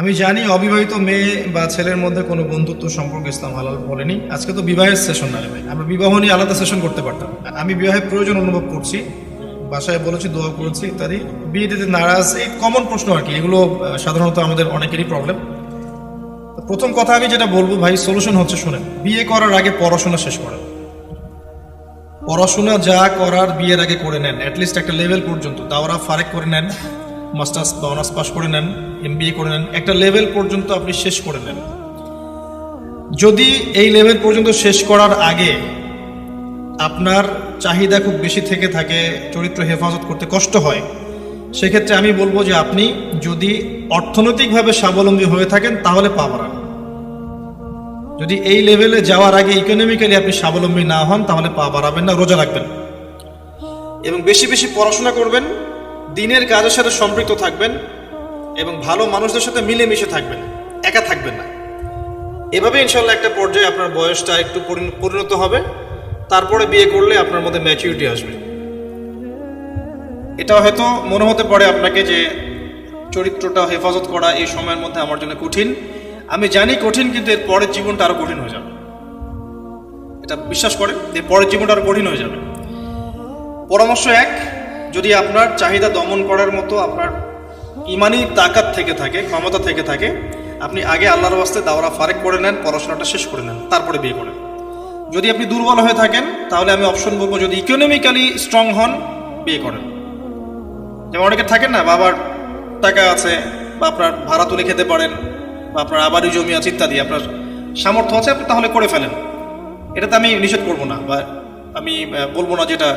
আমি জানি অবিবাহিত মেয়ে বা ছেলের মধ্যে কোনো বন্ধুত্ব সম্পর্ক ইসলাম হালাল বলেনি। আজকে তো বিবাহের সেশন না ভাই। আমরা বিবাহ নিয়ে আলাদা সেশন করতে পারতাম আমি বিবাহের প্রয়োজন অনুভব করছি। বাসায় বলেছি, দোয়া করেছি, ইত্যাদি। বিয়ে দিতে নারাজ, এই কমন প্রশ্ন আর কি। এগুলো সাধারণত আমাদের অনেকেরই প্রবলেম প্রথম কথা আমি যেটা বলব ভাই সলিউশন হচ্ছে শুনেন, বিয়ে করার আগে পড়াশোনা শেষ করেন। পড়াশোনা যা করার বিয়ের আগে করে নেন অ্যাটলিস্ট একটা লেভেল পর্যন্ত। দাওরা ফারেক করে নেন। মাস্টার্স বা অনার্স পাস করে নেন এম করে নেন, একটা লেভেল পর্যন্ত আপনি শেষ করে নেন। যদি এই লেভেল পর্যন্ত শেষ করার আগে আপনার চাহিদা খুব বেশি থেকে থাকে, চরিত্র হেফাজত করতে কষ্ট হয়, সেক্ষেত্রে আমি বলব যে আপনি যদি অর্থনৈতিকভাবে স্বাবলম্বী হয়ে থাকেন, তাহলে পা বাড়ান। যদি এই লেভেলে যাওয়ার আগে ইকোনমিক্যালি আপনি স্বাবলম্বী না হন, তাহলে পা বাড়াবেন না, রোজা রাখবেন। এবং বেশি বেশি পড়াশোনা করবেন দিনের কাজের সাথে সম্পৃক্ত থাকবেন এবং ভালো মানুষদের সাথে মিলেমিশে থাকবেন, একা থাকবেন না। এভাবে ইনশাল্লাহ একটা পর্যায়ে আপনার বয়সটা একটু পরিণত হবে, তারপরে বিয়ে করলে আপনার মধ্যে ম্যাচিউরিটি আসবে। এটা হয়তো মনে হতে পারে আপনাকে যে চরিত্রটা হেফাজত করা এই সময়ের মধ্যে আমার জন্য কঠিন। আমি জানি কঠিন, কিন্তু এর পরের জীবনটা আরও কঠিন হয়ে যাবে। এটা বিশ্বাস করে এর পরের জীবনটা আরও কঠিন হয়ে যাবে। পরামর্শ এক যদি আপনার চাহিদা দমন করার মতো আপনার ইমানি তাকাত থেকে থাকে, ক্ষমতা থেকে থাকে, আপনি আগে আল্লাহর বাস্তে দাওরা ফারেক করে নেন, পড়াশোনাটা শেষ করে নেন, তারপরে বিয়ে করেন। যদি আপনি দুর্বল হয়ে থাকেন, তাহলে আমি অপশন বলব যদি ইকোনমিক্যালি স্ট্রং হন, বিয়ে করেন। যেমন অনেকে থাকেন না, বাবার টাকা আছে, বা আপনার ভাড়া তুলে খেতে পারেন, বা আপনার আবারই জমি আছে ইত্যাদি, আপনার সামর্থ্য আছে, আপনি তাহলে করে ফেলেন। এটাতে আমি নিষেধ করব না, বা আমি বলব না যেটা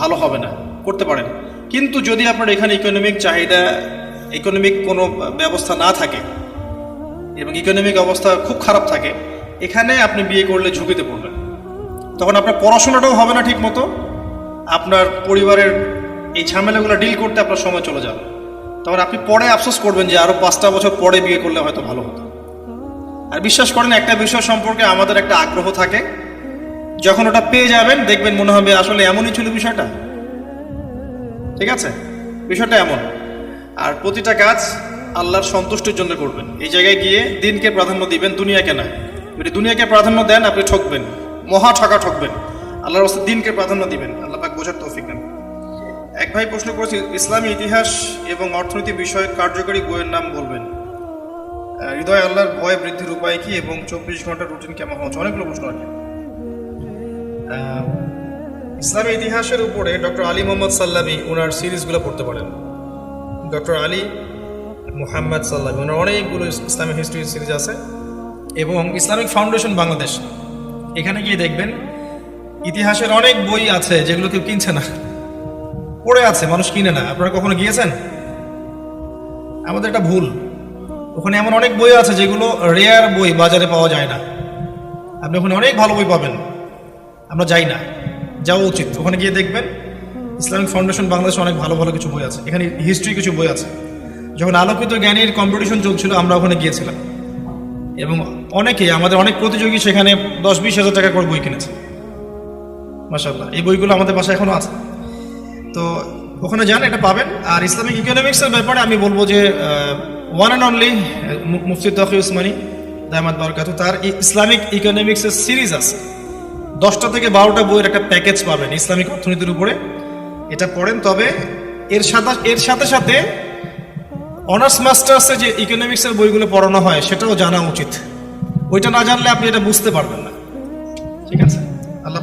ভালো হবে না। করতে পারেন। কিন্তু যদি আপনার এখানে ইকোনমিক চাহিদা ইকোনমিক কোনো ব্যবস্থা না থাকে এবং ইকোনমিক অবস্থা খুব খারাপ থাকে, এখানে আপনি বিয়ে করলে ঝুঁকিতে পড়বেন। তখন আপনার পড়াশোনাটাও হবে না ঠিক মতো আপনার পরিবারের এই ঝামেলাগুলো ডিল করতে আপনার সময় চলে যাবে। তখন আপনি পরে আফসোস করবেন যে আরও পাঁচটা বছর পরে বিয়ে করলে হয়তো ভালো হতো। আর বিশ্বাস করেন, একটা বিষয় সম্পর্কে আমাদের একটা আগ্রহ থাকে। যখন ওটা পেয়ে যাবেন, দেখবেন মনে হবে আসলে এমনই ছিল বিষয়টা। ঠিক আছে? বিষয়টা এমন। আর প্রতিটা কাজ আল্লাহর সন্তুষ্টির জন্য করবেন। এই জায়গায় গিয়ে দিনকে প্রাধান্য দিবেন, দুনিয়াকে না। যদি দুনিয়াকে প্রাধান্য দেন, আপনি ঠকবেন। মহা ঠকা ঠকবেন। আল্লাহর রাস্তায় দিনকে প্রাধান্য দিবেন। আল্লাহ পাক বোঝার তৌফিক দেন। এক ভাই প্রশ্ন করেছে, ইসলামী ইতিহাস এবং অর্থনীতি বিষয়ক কার্যকরী বইয়ের নাম বলবেন? হৃদয় আল্লাহর ভয় বৃদ্ধির উপায় কি এবং চব্বিশ ঘণ্টা রুটিন কেমন হচ্ছে? অনেকগুলো প্রশ্ন আছে। আহ, ইসলামী ইতিহাসের উপরে ডক্টর আলী মোহাম্মদ সাল্লামি ওনার সিরিজগুলো পড়তে পারেন। ডক্টর আলী মুহাম্মদ সাল্লামি ওনার অনেকগুলো ইসলামিক হিস্ট্রি সিরিজ আছে এবং ইসলামিক ফাউন্ডেশন বাংলাদেশ। এখানে গিয়ে দেখবেন ইতিহাসের অনেক বই আছে যেগুলো কেউ কিনছে না। পড়ে আছে মানুষ কিনে না। আপনারা কখনো গিয়েছেন? আমাদের একটা ভুল। ওখানে এমন অনেক বই আছে যেগুলো রেয়ার বই বাজারে পাওয়া যায় না। আপনি ওখানে অনেক ভালো বই পাবেন। আমরা যাই না। যাওয়া উচিত। ওখানে গিয়ে দেখবেন ইসলামিক ফাউন্ডেশন বাংলাদেশে অনেক ভালো ভালো কিছু বই আছে। এখানে হিস্ট্রি কিছু বই আছে। যখন আলোকিত জ্ঞানের কম্পিটিশন চলছিল, আমরা ওখানে গিয়েছিলাম। এবং অনেকে, আমাদের অনেক প্রতিযোগী সেখানে দশ বিশ হাজার টাকা করে বই কিনেছে। মাসাল্লাহ এই বইগুলো আমাদের বাসায় এখনও আছে। তো ওখানে যান, এটা পাবেন। আর ইসলামিক ইকোনমিক্সের ব্যাপারে আমি বলব যে one and only Mufti Taqi Usmani, দামাত বরকাত, তার ইসলামিক ইকোনমিক্সের সিরিজ আছে। দশটা থেকে বারোটা বইয়ের একটা প্যাকেজ পাবেন ইসলামিক অর্থনীতির উপরে। এটা পড়েন, তবে এর সাথে এর সাথে সাথে অনার্স, মাস্টার্সে যে ইকোনমিক্সের বইগুলো পড়ানো হয়, সেটাও জানা উচিত। ওইটা না জানলে আপনি এটা বুঝতে পারবেন না। ঠিক আছে? আল্লাহ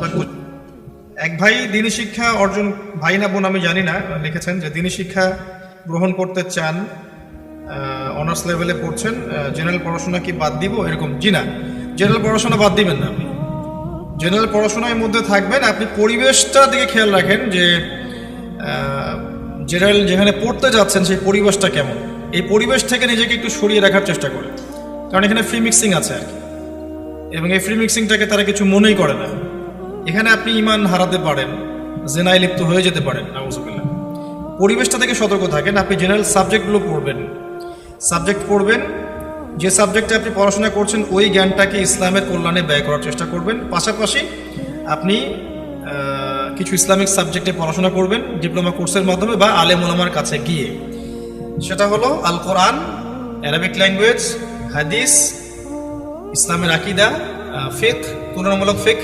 এক ভাই দিনী শিক্ষা অর্জন, ভাই না বোন আমি জানি না, লিখেছেন যে দিনী শিক্ষা গ্রহণ করতে চান অনার্স লেভেলে পড়ছেন জেনারেল পড়াশোনা কি বাদ দিব? এরকম, জি না জেনারেল পড়াশোনা বাদ দিবেন না আপনি। জেনারেল পড়াশোনার মধ্যে থাকবেন। আপনি পরিবেশটা দিকে খেয়াল রাখেন যে জেনারেল যেখানে পড়তে যাচ্ছেন সেই পরিবেশটা কেমন। এই পরিবেশ থেকে নিজেকে একটু সরিয়ে রাখার চেষ্টা করেন। কারণ এখানে ফ্রি মিক্সিং আছে আর কি। এবং এই ফ্রি মিক্সিংটাকে তারা কিছু মনেই করে না। এখানে আপনি ইমান হারাতে পারেন, জেনায় লিপ্ত হয়ে যেতে পারেন পরিবেশটা থেকে সতর্ক থাকেন। আপনি জেনারেল সাবজেক্টগুলো পড়বেন। সাবজেক্ট পড়বেন যে সাবজেক্টে আপনি পড়াশোনা করছেন, ওই জ্ঞানটাকে ইসলামের কল্যাণে ব্যয় করার চেষ্টা করবেন। পাশাপাশি আপনি কিছু ইসলামিক সাবজেক্টে পড়াশোনা করবেন, ডিপ্লোমা কোর্সের মাধ্যমে বা আলেম ওলামার কাছে গিয়ে। সেটা হলো আল কোরআন অ্যারাবিক ল্যাঙ্গুয়েজ, হাদিস, ইসলামের আকিদা ফেক, তুলনামূলক ফেক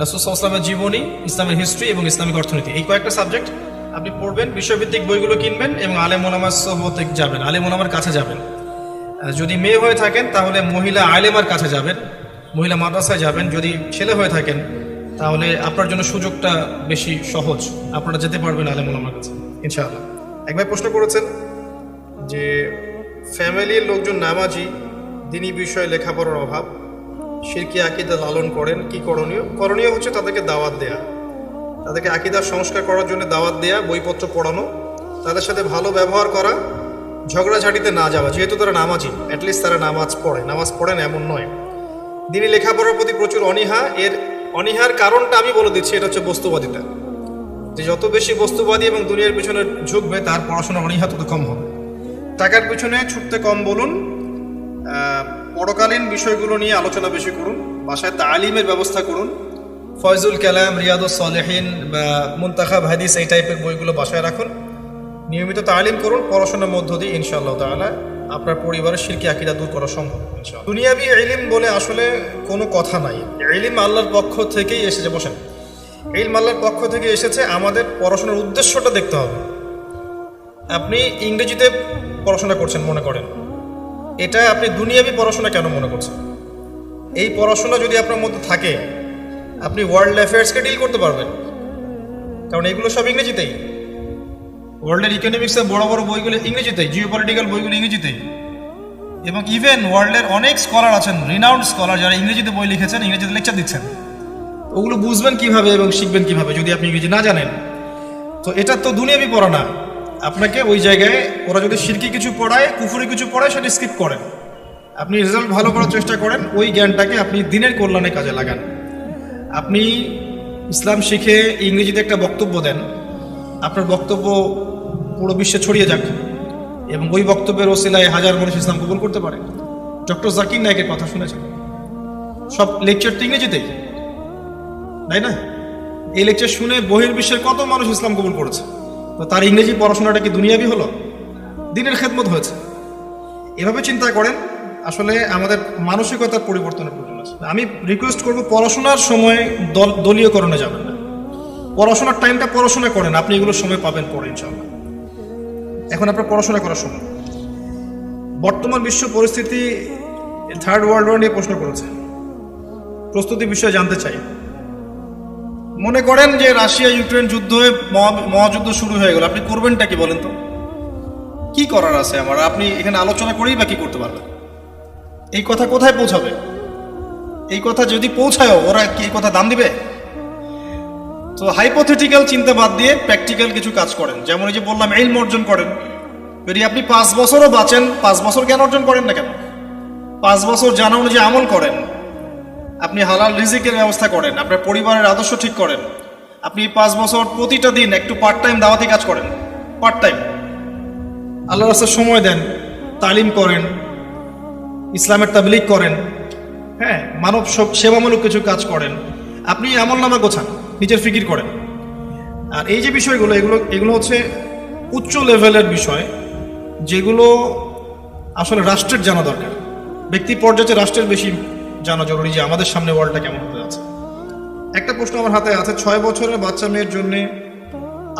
রাসুসাল্লামের জীবনী, ইসলামের হিস্ট্রি এবং ইসলামিক অর্থনীতি। এই কয়েকটা সাবজেক্ট আপনি পড়বেন, বিশ্বভিত্তিক বইগুলো কিনবেন এবং আলেম ওলামার সোহবতে যাবেন, আলেম ওলামার কাছে যাবেন। যদি মেয়ে হয়ে থাকেন, তাহলে মহিলা আলেমার কাছে যাবেন, মহিলা মাদ্রাসায় যাবেন। যদি ছেলে হয়ে থাকেন, তাহলে আপনার জন্য সুযোগটা বেশি সহজ। আপনারা যেতে পারবেন আলেম কাছে, ইনশাআল্লাহ। একবার প্রশ্ন করেছেন যে, ফ্যামিলির লোকজন নামাজি, দিনী বিষয়ে লেখাপড়ার অভাব শিরকি আকিদা লালন করেন? কি করণীয়? করণীয় হচ্ছে তাদেরকে দাওয়াত দেয়া। তাদেরকে আকিদার সংস্কার করার জন্য দাওয়াত দেয়া, বইপত্র পড়ানো, তাদের সাথে ভালো ব্যবহার করা ঝগড়াঝাটিতে না যাওয়া, যেহেতু তারা নামাজি অ্যাটলিস্ট তারা নামাজ পড়ে। নামাজ পড়েন এমন নয়। দিনী লেখাপড়ার প্রতি প্রচুর অনীহা। এর অনীহার কারণটা আমি বলে দিচ্ছি, এটা হচ্ছে বস্তুবাদিতা। যে যত বেশি বস্তুবাদী এবং দুনিয়ার পিছনে ঝুঁকবে তার পড়াশোনা অনীহা তত কম হবে। টাকার পিছনে ছুটতে কম বলুন পরকালীন বিষয়গুলো নিয়ে আলোচনা বেশি করুন, বাসায় তালিমের ব্যবস্থা করুন। ফয়জুল কালাম, রিয়াদুস সালেহিন বা মুন্তাখাব হাদিস এই টাইপের বইগুলো বাসায় রাখুন। নিয়মিত তালিম করুন, পড়াশোনার মধ্য দিয়ে ইনশাআল্লাহ তাআলা আপনার পরিবারের শিরকি আকিদা দূর করা সম্ভব দুনিয়াবি এলিম বলে আসলে কোনো কথা নাই। এলিম আল্লাহর পক্ষ থেকেই এসেছে, বসেন। ইলম আল্লাহর পক্ষ থেকে এসেছে, আমাদের পড়াশোনার উদ্দেশ্যটা দেখতে হবে। আপনি ইংরেজিতে পড়াশোনা করছেন মনে করেন। এটা আপনি দুনিয়াবি পড়াশোনা কেন মনে করছেন? এই পড়াশোনা যদি আপনার মধ্যে থাকে, আপনি ওয়ার্ল্ড অ্যাফেয়ার্সকে ডিল করতে পারবেন। কারণ এগুলো সব ইংরেজিতেই। ওয়ার্ল্ডের ইকোনমিক্সের বড় বড় বইগুলো ইংরেজিতে জিও পলিটিক্যাল বইগুলো ইংরেজিতেই। এবং ইভেন ওয়ার্ল্ডের অনেক স্কলার আছেন রিনাউন্ড স্কলার যারা ইংরেজিতে বই লিখেছেন, ইংরেজিতে লেকচার দিচ্ছেন। ওগুলো বুঝবেন কীভাবে এবং শিখবেন কীভাবে, যদি আপনি ইংরেজি না জানেন। তো এটা তো দুনিয়াবি পড়া না। আপনাকে ওই জায়গায়, ওরা যদি শিরকি কিছু পড়ায়, কুফুরি কিছু পড়ায়, সেটা স্কিপ করেন। আপনি রেজাল্ট ভালো করার চেষ্টা করেন, ওই জ্ঞানটাকে আপনি দিনের কল্যাণে কাজে লাগান। আপনি ইসলাম শিখে ইংরেজিতে একটা বক্তব্য দেন আপনার বক্তব্য পুরো বিশ্বে ছড়িয়ে যাক এবং ওই বক্তব্যের ওসিলায় হাজার মানুষ ইসলাম কবুল করতে পারে। ডক্টর জাকির নায়কের কথা শুনেছেন। সব লেকচার তো ইংরেজিতেই তাই না? এই লেকচার শুনে বহির্বিশ্বের কত মানুষ ইসলাম কবুল করেছে? তো তার ইংরেজি পড়াশোনাটা কি দুনিয়াবি হলো? দিনের খেদমত হয়েছে। এভাবে চিন্তা করেন, আসলে আমাদের মানসিকতার পরিবর্তনের প্রয়োজন আছে। আমি রিকোয়েস্ট করব পড়াশোনার সময় দল দলীয়করণে যাবেন না। পড়াশোনার টাইমটা পড়াশোনা করেন, আপনি এগুলো সময় পাবেন পরে, ইনশাআল্লাহ। এখন আপনার পড়াশোনা করার সময়। বর্তমান বিশ্ব পরিস্থিতি থার্ড ওয়ার্ল্ড ওয়ার নিয়ে প্রশ্ন করেছে। প্রস্তুতি বিষয়ে জানতে চাই। মনে করেন যে রাশিয়া, ইউক্রেন যুদ্ধ হয়ে মহা- মহাযুদ্ধ শুরু হয়ে গেল। আপনি করবেনটা কি বলেন তো? কি করার আছে আমার? আপনি এখানে আলোচনা করেই বা কি করতে পারবেন? এই কথা কোথায় পৌঁছাবে? এই কথা যদি পৌঁছায় ওরা কি এই কথা দাম দিবে? তো হাইপোথেটিক্যাল চিন্তা বাদ দিয়ে প্র্যাকটিক্যাল কিছু কাজ করেন। যেমন এই যে বললাম এলম অর্জন করেন। যদি আপনি পাঁচ বছরও বাঁচেন, পাঁচ বছর জ্ঞান অর্জন করেন না কেন? পাঁচ বছর জানা অনুযায়ী আমল করেন। আপনি হালাল রিজিকের ব্যবস্থা করেন, আপনার পরিবারের আদর্শ ঠিক করেন। আপনি পাঁচ বছর প্রতিটা দিন একটু পার্ট টাইম দাওয়াতি কাজ করেন। পার্ট টাইম আল্লাহ রাস্তার সময় দেন, তালিম করেন, ইসলামের তাবলিগ করেন। হ্যাঁ মানব সব- সেবামূলক কিছু কাজ করেন। আপনি আমল নামা গোছান। নিজের ফিকির করেন। আর এই যে বিষয়গুলো, এগুলো এগুলো হচ্ছে উচ্চ লেভেলের বিষয়, যেগুলো আসলে রাষ্ট্রের জানা দরকার। ব্যক্তি পর্যায়ে রাষ্ট্রের বেশি জানা জরুরি যে আমাদের সামনে ওয়ার্ল্ডটা কেমন হতে যাচ্ছে। একটা প্রশ্ন আমার হাতে আছে, ছয় বছরের বাচ্চা মেয়ের জন্য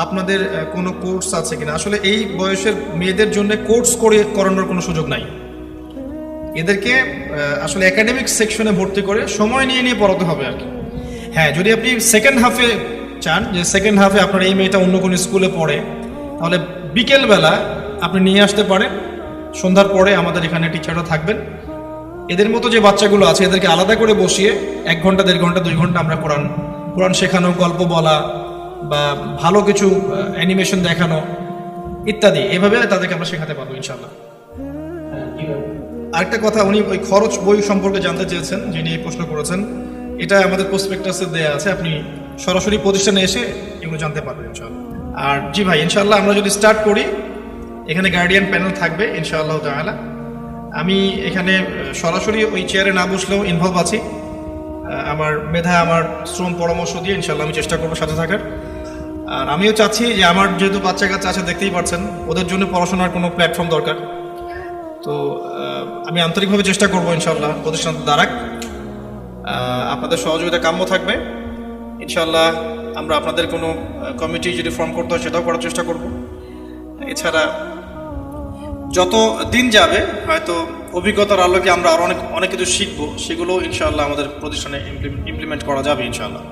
আপনাদের কোনো কোর্স আছে কিনা? আসলে এই বয়সের মেয়েদের জন্য কোর্স করে করানোর কোনো সুযোগ নাই। এদেরকে আসলে একাডেমিক সেকশনে ভর্তি করে সময় নিয়ে নিয়ে পড়াতে হবে আর কি। হ্যাঁ যদি আপনি সেকেন্ড হাফে চান যে সেকেন্ড হাফে আপনার এই মেয়েটা অন্য কোনো স্কুলে পড়ে তাহলে বিকেলবেলা আপনি নিয়ে আসতে পারেন। সন্ধ্যার পরে আমাদের এখানে টিচাররা থাকবেন। এদের মতো যে বাচ্চাগুলো আছে এদেরকে আলাদা করে বসিয়ে এক ঘণ্টা দেড় ঘণ্টা দুই ঘণ্টা আমরা কোরআন কোরআন শেখানো গল্প বলা বা ভালো কিছু অ্যানিমেশন দেখানো ইত্যাদি এভাবে তাদেরকে আমরা শেখাতে পারব ইনশাল্লাহ আরেকটা কথা উনি ওই খরচ বই সম্পর্কে জানতে চেয়েছেন যিনি এই প্রশ্ন করেছেন। এটা আমাদের প্রসপেক্টাসে দেয়া আছে আপনি সরাসরি প্রতিষ্ঠানে এসে এগুলো জানতে পারবেন ইনশাআল্লাহ। আর জি ভাই ইনশাআল্লাহ আমরা যদি স্টার্ট করি এখানে গার্ডিয়ান প্যানেল থাকবে ইনশাআল্লাহ তাআলা। আমি এখানে সরাসরি ওই চেয়ারে না বসলেও ইনভলভ আছি। আমার মেধা আমার শ্রম পরামর্শ দিয়ে ইনশাআল্লাহ আমি চেষ্টা করব সাথে থাকার। আর আমিও চাচ্ছি যে আমার যেহেতু বাচ্চা কাচ্চা আছে দেখতেই পাচ্ছেন ওদের জন্য পড়াশোনার কোনো প্ল্যাটফর্ম দরকার। তো আমি আন্তরিকভাবে চেষ্টা করব ইনশাল্লাহ প্রতিষ্ঠান আহ, আপনাদের সহযোগিতা কাম্য থাকবে। ইনশাল্লাহ আমরা আপনাদের কোনো কমিটি যদি ফর্ম করতে হয় সেটাও করার চেষ্টা করব। এছাড়া যত দিন যাবে, হয়তো অভিজ্ঞতার আলোকে আমরা আরও অনেক অনেক কিছু শিখব সেগুলোও ইনশাআল্লাহ আমাদের প্রতিষ্ঠানে ইমপ্লিমেন্ট করা যাবে ইনশাআল্লাহ।